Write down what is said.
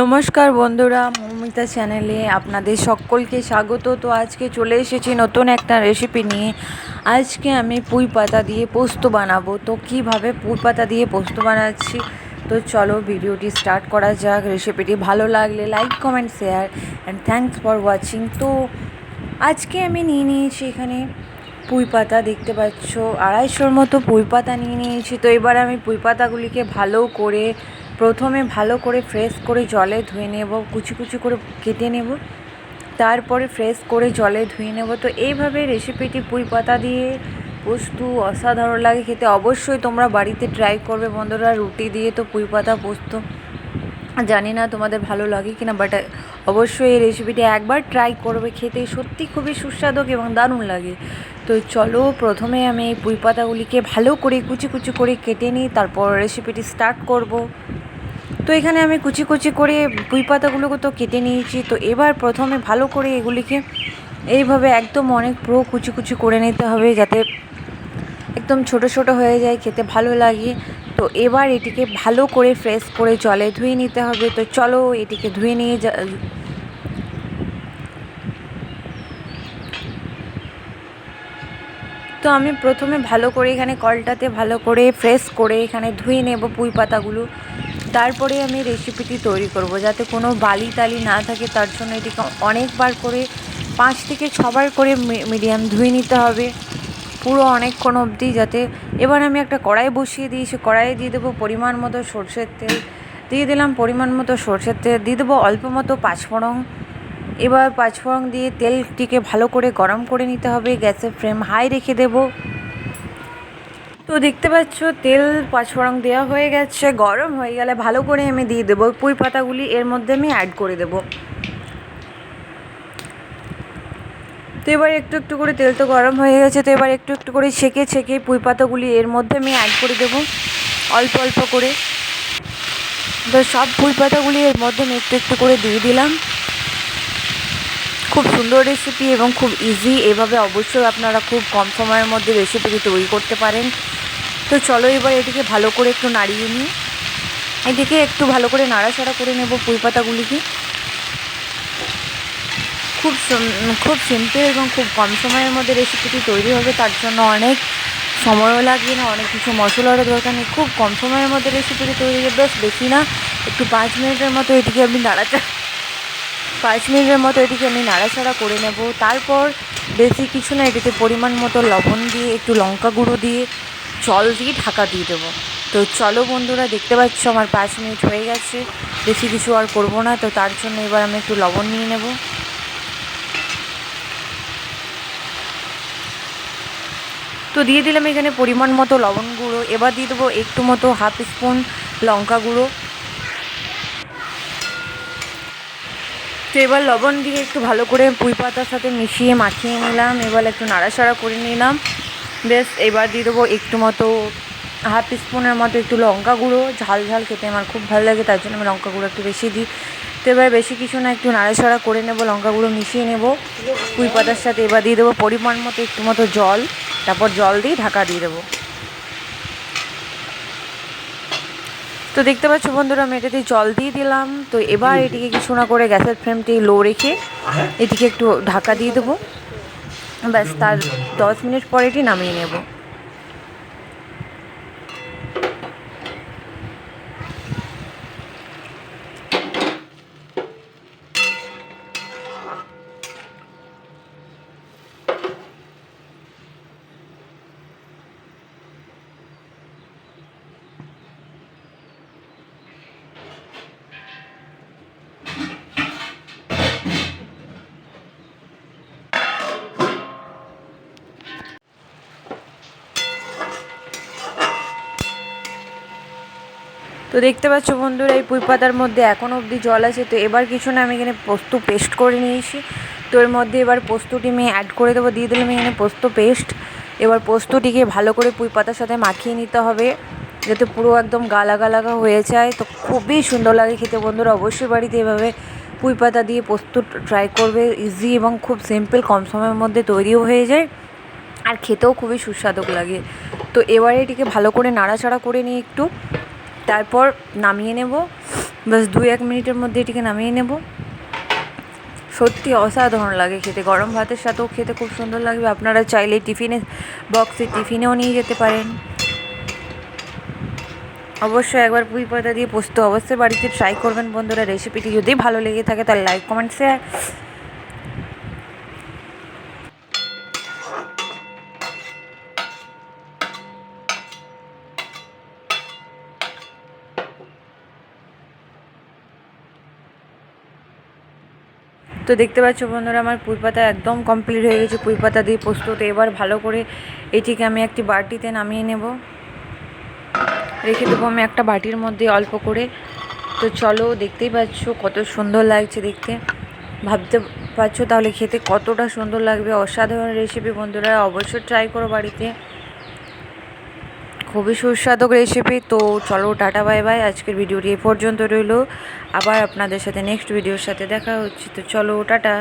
নমস্কার বন্ধুরা, মৌমিতা চ্যানেলে আপনাদের সকলকে স্বাগত। তো আজকে চলে এসেছি নতুন একটা রেসিপি নিয়ে। আজকে আমি পুঁই পাতা দিয়ে পোস্ত বানাবো। তো কীভাবে পুঁই পাতা দিয়ে পোস্ত বানাচ্ছি? তো চলো ভিডিওটি স্টার্ট করা যাক। রেসিপিটি ভালো লাগলে like comment share and thanks for watching তো আজকে আমি নিয়ে নিয়েছি এখানে পুঁই পাতা, দেখতে পাচ্ছ, আড়াইশোর মতো পুঁই পাতা নিয়ে নিয়েছি। তো এবার আমি পুঁই পাতাগুলিকে ভালো করে প্রথমে ভালো করে ফ্রেশ করে জলে ধুয়ে নেব, কুচি কুচি করে কেটে নেব, তারপরে ফ্রেশ করে জলে ধুয়ে নেব। তো এইভাবে রেসিপিটি পুঁই পাতা দিয়ে, পোস্ত অসাধারণ লাগে খেতে। অবশ্যই তোমরা বাড়িতে ট্রাই করবে বন্ধুরা, রুটি দিয়ে তো পুঁই পাতা, পোস্ত। জানি না তোমাদের ভালো লাগে কিনা বাট অবশ্যই এই রেসিপিটি একবার ট্রাই করবে খেতে। সত্যি খুবই সুস্বাদু এবং দারুণ লাগে। তো চলো, প্রথমে আমি এই পুঁই পাতাগুলিকে ভালো করে কুচি কুচি করে কেটে নিই, তারপর রেসিপিটি স্টার্ট করব। তো এখানে আমি কুচি কুচি করে পুঁই পাতাগুলোকে তো কেটে নিয়েছি। তো এবার প্রথমে ভালো করে এগুলিকে এইভাবে একদম অনেক পুরো কুচি কুচি করে নিতে হবে যাতে একদম ছোট ছোট হয়ে যায়, খেতে ভালো লাগে। তো এবার এটিকে ভালো করে ফ্রেশ করে জলে ধুয়ে নিতে হবে। তো চলো এটিকে ধুয়ে নিয়ে যা তো আমি প্রথমে ভালো করে এখানে কলটাতে ভালো করে ফ্রেশ করে এখানে ধুয়ে নেব পুঁই পাতাগুলো। তারপরে আমি রেসিপিটি তৈরি করব যাতে কোনো বালি তালি না থাকে, তার জন্য এটিকে অনেকবার করে, পাঁচ থেকে ছবার করে মিডিয়াম ধুয়ে নিতে হবে। পুরো অনেকক্ষণ অবধি যাতে, এবার আমি একটা কড়াই বসিয়ে দিয়েছি কড়াইয়ে দিয়ে দেবো পরিমাণ মতো সর্ষের তেল। দিয়ে দিলাম পরিমাণ মতো সর্ষের তেল, দিয়ে দেবো অল্প মতো পাঁচফোড়ন। এবার পাঁচফোড়ন দিয়ে তেলটিকে ভালো করে গরম করে নিতে হবে, গ্যাসের ফ্লেম হাই রেখে দেব। তো দেখতে পাচ্ছ, তেল, পাঁচফোড়ন দেওয়া হয়ে গেছে, গরম হয়ে গেলে ভালো করে আমি দিয়ে দেবো। পুঁই পাতাগুলি এর মধ্যে আমি অ্যাড করে দেবো। তো এবার একটু একটু করে তেল তো গরম হয়ে গেছে, তো এবার একটু একটু করে ছেঁকে ছেঁকে পুঁই পাতাগুলি এর মধ্যে আমি অ্যাড করে দেবো, অল্প অল্প করে। তো সব পুঁই পাতাগুলি এর মধ্যে আমি একটু একটু করে দিয়ে দিলাম। খুব সুন্দর রেসিপি এবং খুব ইজি এভাবে অবশ্যই আপনারা খুব কম সময়ের মধ্যে রেসিপিটি তৈরি করতে পারেন। তো চলো এবার এটিকে ভালো করে একটু নাড়িয়ে নিই। এটিকে একটু ভালো করে নাড়াচাড়া করে নেব পুঁই পাতাগুলিকে। খুব খুব সিম্পল এবং খুব কম সময়ের মধ্যে রেসিপিটি তৈরি হবে, তার জন্য অনেক সময়ও লাগবে না, অনেক কিছু মশলারও দরকার নেই। খুব কম সময়ের মধ্যে রেসিপিটি তৈরি হবে বেশ বেশি না, একটু পাঁচ মিনিটের মতো এটিকে আমি নাড়াচাড়া পাঁচ মিনিটের মতো এটিকে আমি নাড়াচাড়া করে নেব। তারপর বেশি কিছু না, এটিতে পরিমাণ মতো লবণ দিয়ে, একটু লঙ্কা গুঁড়ো দিয়ে জল দিয়ে ঢাকা দিয়ে দেবো। তো চলো বন্ধুরা, দেখতে পাচ্ছ আমার পাঁচ মিনিট হয়ে গেছে। বেশি কিছু আর করব না, তো তার জন্য এবার আমি একটু লবণ নিয়ে নেব। তো দিয়ে দিলাম এখানে পরিমাণ মতো লবণ গুঁড়ো। এবার দিয়ে দেবো একটু মতো হাফ স্পুন লঙ্কা গুঁড়ো। তো এবার লবণ দিয়ে একটু ভালো করে পুঁই পাতার সাথে মিশিয়ে মাখিয়ে নিলাম। এবার একটু নাড়াচাড়া করে নিলাম। বেশ এবার দিয়ে দেবো একটু মতো হাফ স্পুনের মতো একটু লঙ্কা গুঁড়ো ঝাল ঝাল খেতে আমার খুব ভালো লাগে তার জন্য আমি লঙ্কা গুঁড়ো একটু বেশি দিই। তো এবার বেশি কিছু না একটু নাড়াচাড়া করে নেব লঙ্কা গুঁড়ো মিশিয়ে নেব। পুঁই পাতার সাথে এবার দিয়ে দেবো পরিমাণ মতো একটু মতো জল তারপর জল দিয়ে ঢাকা দিয়ে দেবো। তো দেখতে পাচ্ছ বন্ধুরা আমি এটাতে জল দিয়ে দিলাম। তো এবার এটিকে কিছু না করে গ্যাসের ফ্লেমটি লো রেখে এটিকে একটু ঢাকা দিয়ে দেবো। ব্যাস তার দশ মিনিট পরেটি নামিয়ে নেব। তো দেখতে পাচ্ছ বন্ধুরা, এই পুঁই পাতার মধ্যে এখনও অবধি জল আছে, তো এবার কিছু না, আমি এখানে পোস্ত পেস্ট করে নিয়েছি। তো এর মধ্যে এবার পোস্তটি আমি অ্যাড করে দেবো, দিয়ে দিলাম এখানে পোস্ত পেস্ট। এবার পোস্তটিকে ভালো করে পুঁই পাতার সাথে মাখিয়ে নিতে হবে, যাতে পুরো একদম গালা গালা হয়ে যায়। তো খুবই সুন্দর লাগে খেতে বন্ধুরা, অবশ্যই বাড়িতে এভাবে পুঁই পাতা দিয়ে পোস্ত ট্রাই করবে ইজি এবং খুব সিম্পল কম সময়ের মধ্যে তৈরিও হয়ে যায়। আর খেতেও খুবই সুস্বাদু লাগে। তো এবারে এটিকে ভালো করে নাড়াচাড়া করে নিই একটু। তারপর নামিয়ে নেব। বাস দু এক মিনিটের মধ্যে এটিকে নামিয়ে নেব। সত্যি অসাধারণ লাগে খেতে। গরম ভাতের সাথেও খেতে খুব সুন্দর লাগবে। আপনারা চাইলে টিফিনে বক্সে টিফিনেও নিয়ে যেতে পারেন। অবশ্যই একবার পুঁই পাতা দিয়ে পোস্ত অবশ্যই বাড়িতে ট্রাই করবেন বন্ধুরা। রেসিপিটি যদি ভালো লেগে থাকে তাহলে লাইক কমেন্ট শেয়ার তো দেখতে পাচ্ছ বন্ধুরা, আমার পুঁই পাতা একদম কমপ্লিট হয়ে গেছে। পুঁই পাতা দিয়ে পোস্ত তো এবার ভালো করে এটিকে আমি একটি বাটিতে নামিয়ে নেব। রেখে দেবো আমি একটা বাটির মধ্যে অল্প করে। তো চলো, দেখতেই পাচ্ছ কত সুন্দর লাগছে দেখতে। ভাবতে পারছ তাহলে খেতে কতটা সুন্দর লাগবে? অসাধারণ রেসিপি বন্ধুরা, অবশ্যই ট্রাই করো বাড়িতে। খুবই সুস্বাদু রেসিপি তো চলো টাটা বাই বাই আজকের ভিডিওটি এ পর্যন্ত রইল। আবার আপনাদের সাথে নেক্সট ভিডিওর সাথে দেখা হচ্ছে। তো চলো, টাটা।